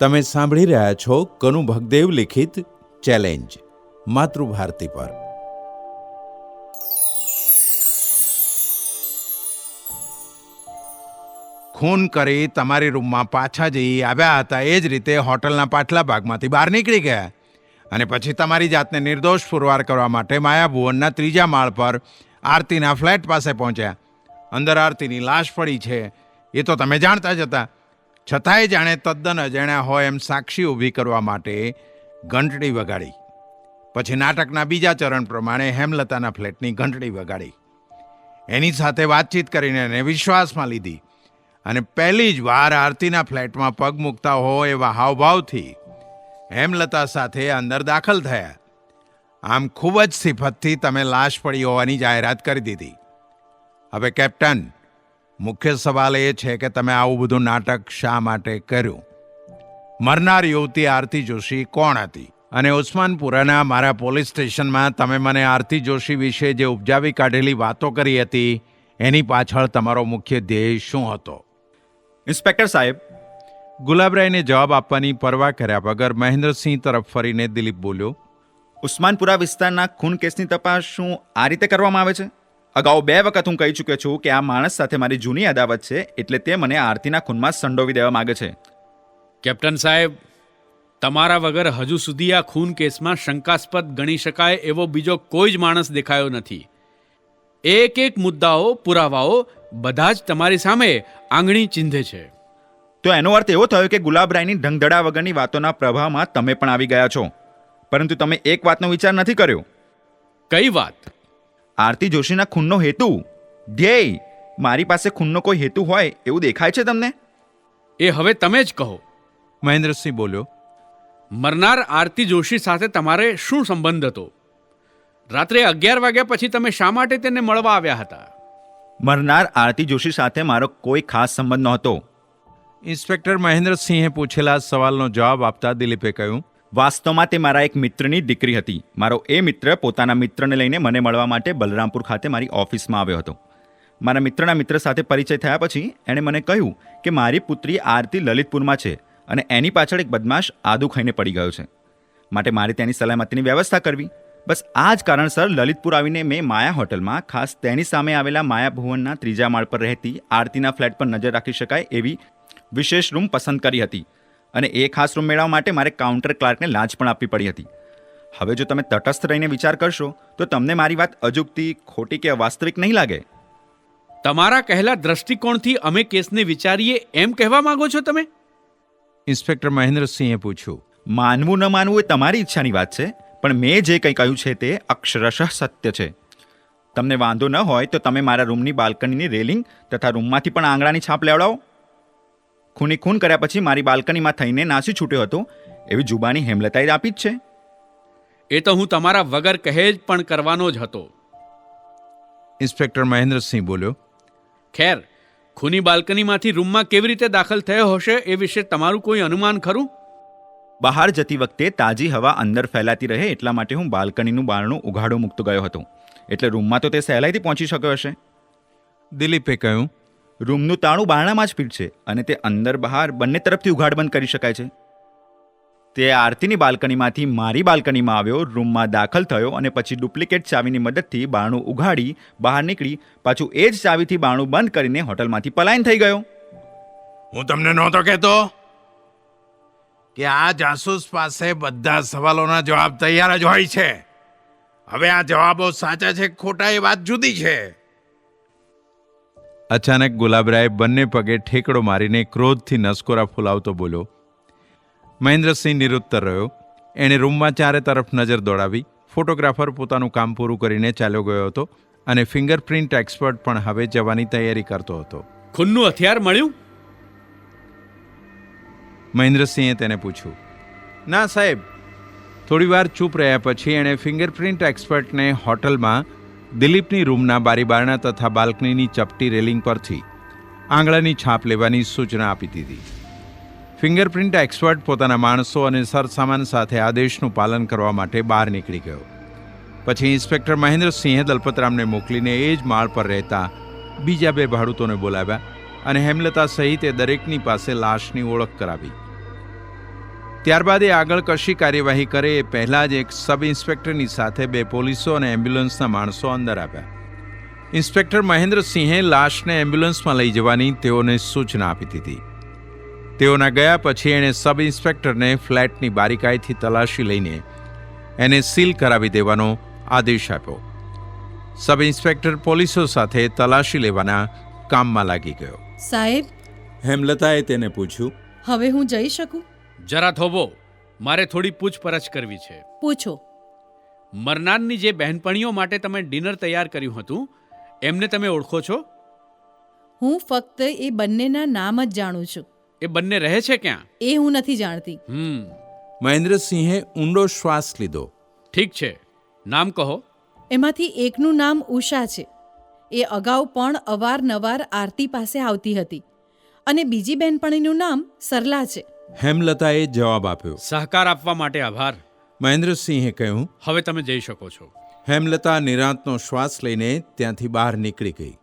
તમે સાંભળી રહ્યા છો કનુ ભગદેવ લિખિત ચેલેન્જ, માતૃભારતી પર. ખૂન કરી તમારી રૂમમાં પાછા જઈ આવ્યા હતા. એ જ રીતે હોટલના પાછલા ભાગમાંથી બહાર નીકળી ગયા. અને પછી તમારી જાતને નિર્દોષ પુરવાર કરવા માટે માયા ભુવનના ત્રીજા માળ પર આરતીના ફ્લેટ પાસે પહોંચ્યા. અંદર આરતીની લાશ પડી છે. એ તો તમે જાણતા જ હતા. છતાંય જાણે તદ્દન અજાણ્યા હોય એમ સાક્ષી ઊભી કરવા માટે ઘંટડી વગાડી. પછી નાટકના બીજા ચરણ પ્રમાણે હેમલતાના ફ્લેટની ઘંટડી વગાડી. એની સાથે વાતચીત કરીને એને વિશ્વાસમાં લીધી અને પહેલી જ વાર આરતીના ફ્લેટમાં પગ મૂકતા હોય એવા હાવભાવથી હેમલતા સાથે અંદર દાખલ થયા. આમ ખૂબ જ સિફતથી તમે લાશ પડી હોવાની જાહેરાત કરી દીધી. હવે કેપ્ટન મુખ્ય સવાલ એ છે કે તમે આવું બધું નાટક શા માટે કર્યું? મરનાર યુવતી આરતી જોશી કોણ હતી? અને ઉસ્માનપુરાના મારા પોલીસ સ્ટેશનમાં તમે મને આરતી જોશી વિશે જે ઉપજાવી કાઢેલી વાતો કરી હતી એની પાછળ તમારો મુખ્ય ધ્યેય શું હતો? ઇન્સ્પેક્ટર સાહેબ ગુલાબરાયને જવાબ આપવાની પરવા કર્યા વગર મહેન્દ્રસિંહ તરફ ફરીને દિલીપ બોલ્યો ઉસ્માનપુરા વિસ્તારના ખૂન કેસની તપાસ શું આ રીતે કરવામાં આવે છે? અગાઉ બે વખત હું કહી ચૂક્યો છું કે આ માણસ સાથે મારી જૂની અદાવત છે એટલે તે મને આરતીના ખૂનમાં સંડોવી દેવા માંગે છે. કેપ્ટન સાહેબ તમારા વગર હજુ સુધી આ ખૂન કેસમાં શંકાસ્પદ ગણી શકાય એવો બીજો કોઈ જ માણસ દેખાયો નથી. એક એક મુદ્દાઓ પુરાવાઓ બધા જ તમારી સામે આંગળી ચીંધે છે. તો એનો અર્થ એવો થયો કે ગુલાબરાયની ઢંગધડા વગરની વાતોના પ્રભાવમાં તમે પણ આવી ગયા છો. પરંતુ તમે એક વાતનો વિચાર નથી કર્યો. કઈ વાત? આરતી જોશીના ખૂનનો હેતુ? ધ્યેય મારી પાસે ખૂનનો કોઈ હેતુ હોય એવું દેખાય છે તમને? એ હવે તમે જ કહો. મહેન્દ્રસિંહ બોલ્યો મરનાર આરતી જોશી સાથે તમારે શું સંબંધ હતો? રાત્રે અગિયાર વાગ્યા પછી તમે શા માટે તેને મળવા આવ્યા હતા? મરનાર આરતી જોશી સાથે મારો કોઈ ખાસ સંબંધ નહોતો. ઇન્સ્પેક્ટર મહેન્દ્રસિંહે પૂછેલા સવાલનો જવાબ આપતા દિલીપે કહ્યું વાસ્તવમાં તે મારા એક મિત્રની દીકરી હતી. મારો એ મિત્ર પોતાના મિત્રને લઈને મને મળવા માટે બલરામપુર ખાતે મારી ઓફિસમાં આવ્યો હતો. મારા મિત્રના મિત્ર સાથે પરિચય થયા પછી એણે મને કહ્યું કે મારી પુત્રી આરતી લલિતપુરમાં છે અને એની પાછળ એક બદમાશ આદુ ખાઈને પડી ગયો છે. માટે મારે તેની સલામતીની વ્યવસ્થા કરવી. બસ આ જ કારણસર લલિતપુર આવીને મેં માયા હોટલમાં ખાસ તેની સામે આવેલા માયા ભુવનના ત્રીજા માળ પર રહેતી આરતીના ફ્લેટ પર નજર રાખી શકાય એવી વિશેષ રૂમ પસંદ કરી હતી. અને એ ખાસ રૂમ મેળવવા માટે મારે કાઉન્ટર ક્લાર્કને લાંચ પણ આપવી પડી હતી. હવે જો તમે તટસ્થ રહીને વિચાર કરશો તો તમને મારી વાત અજુગતી ખોટી કે અવાસ્તવિક નહીં લાગે? તમારા કહેલા દ્રષ્ટિકોણથી અમે કેસને વિચારીએ એમ કહેવા માંગો છો તમે? ઇન્સ્પેક્ટર મહેન્દ્રસિંહે પૂછ્યું. માનવું ન માનવું એ તમારી ઈચ્છાની વાત છે પણ મેં જે કંઈ કહ્યું છે તે અક્ષરશઃ સત્ય છે. તમને વાંધો ન હોય તો તમે મારા રૂમની બાલ્કનીની રેલિંગ તથા રૂમમાંથી પણ આંગળાની છાપ લેવડાવો. ખૂની ખૂન કર્યા પછી મારી બાલ્કનીમાં થઈને નાસી છૂટ્યો હતો. એવી જુબાની હેમલતાએ આપી જ છે. એ તો હું તમારા વગર કહે જ પણ કરવાનો જ હતો. ઇન્સ્પેક્ટર મહેન્દ્રસિંહ બોલ્યો ખેર ખૂની બાલ્કનીમાંથી રૂમમાં કેવી રીતે દાખલ થયો હશે એ વિશે તમારું કોઈ અનુમાન ખરું? બહાર જતી વખતે તાજી હવા અંદર ફેલાતી રહે એટલા માટે હું બાલ્કનીનું બારણું ઉઘાડું મૂકતો ગયો હતો. એટલે રૂમમાં તો તે સહેલાઈથી પહોંચી શક્યો હશે. દિલીપે કહ્યું રૂમનું તાણું બારણામાં જ ફીટ છે અને તે અંદર બહાર બંને તરફથી ઉઘાડ બંધ કરી શકાય છે. તે આરતીની બાલ્કનીમાંથી મારી બાલ્કનીમાં આવ્યો, રૂમમાં દાખલ થયો અને પછી ડુપ્લિકેટ ચાવીની મદદથી બારણું ઉઘાડી બહાર નીકળી, પાછું એ જ ચાવીથી બારણું બંધ કરીને હોટલમાંથી પલાયન થઈ ગયો. હું તમને નહોતો કહેતો કે આ જાસૂસ પાસે બધા સવાલોના જવાબ તૈયાર જ હોય છે. હવે આ જવાબો સાચા છે, ખોટા એ વાત જુદી છે. અચાનક ગુલાબરાય બંને પગે ઠેકડો મારીને ક્રોધથી નસકોરા ફૂલાવતો બોલ્યો મહેન્દ્રસિંહ નિરુત્તર રહ્યો. એણે રૂમમાં ચારે તરફ નજર દોડાવી. ફોટોગ્રાફર પોતાનું કામ પૂરું કરીને ચાલ્યો ગયો હતો અને ફિંગરપ્રિન્ટ એક્સપર્ટ પણ હવે જવાની તૈયારી કરતો હતો. ખૂનનું હથિયાર મળ્યું? મહેન્દ્રસિંહે તેને પૂછ્યું ના સાહેબ. થોડીવાર ચૂપ રહ્યા પછી એણે ફિંગરપ્રિન્ટ એક્સપર્ટને હોટલમાં દિલીપની રૂમના બારીબારણા તથા બાલ્કનીની ચપટી રેલિંગ પરથી આંગળાની છાપ લેવાની સૂચના આપી દીધી. ફિંગરપ્રિન્ટ એક્સપર્ટ પોતાના માણસો અને સરસામાન સાથે આદેશનું પાલન કરવા માટે બહાર નીકળી ગયો. પછી ઇન્સ્પેક્ટર મહેન્દ્રસિંહે દલપતરામને મોકલીને એ જ માળ પર રહેતા બીજા બે ભાડૂતોને બોલાવ્યા અને હેમલતા સહિત એ દરેકની પાસે લાશની ઓળખ કરાવી. ત્યારબાદ એ આગળ કશી કાર્યવાહી કરે એ પહેલાં જ એક સબ ઇન્સ્પેક્ટરની સાથે બે પોલીસો અને એમ્બ્યુલન્સના માણસો અંદર આવ્યા. ઇન્સ્પેક્ટર મહેન્દ્રસિંહે લાશને એમ્બ્યુલન્સમાં લઈ જવાની તેઓને સૂચના આપી દીધી. તેઓના ગયા પછી એણે સબ ઇન્સ્પેક્ટરને ફ્લેટની બારીકાઈથી તલાશી લઈને એને સીલ કરાવી દેવાનો આદેશ આપ્યો. સબ ઇન્સ્પેક્ટર પોલીસો સાથે તલાશી લેવાના કામમાં લાગી ગયો. સાહેબ? હેમલતાએ તેને પૂછ્યું. હવે હું જઈ શકું? જરા થોભો મારે થોડી પૂછપરછ કરવી છે. પૂછો. મરનારની જે બહેનપણીઓ માટે તમે ડિનર તૈયાર કર્યું હતું એમને તમે ઓળખો છો? હું ફક્ત એ બંનેના નામ જ જાણું છું. એ બંને રહે છે ક્યાં? એ હું નથી જાણતી. હમ. મહેન્દ્રસિંહે ઊંડો શ્વાસ લીધો. ઠીક છે. નામ કહો. એમાંથી એકનું નામ ઉષા છે. એ અગાઉ પણ અવારનવાર આરતી પાસે આવતી હતી. અને બીજી બહેનપણીનું નામ સરલા છે. હેમલતાએ જવાબ આપ્યો. સહકાર આપવા માટે આભાર. મહેન્દ્રસિંહે કહ્યું હવે તમે જઈ શકો છો. હેમલતા નિરાંતનો શ્વાસ લઈને ત્યાંથી બહાર નીકળી ગઈ.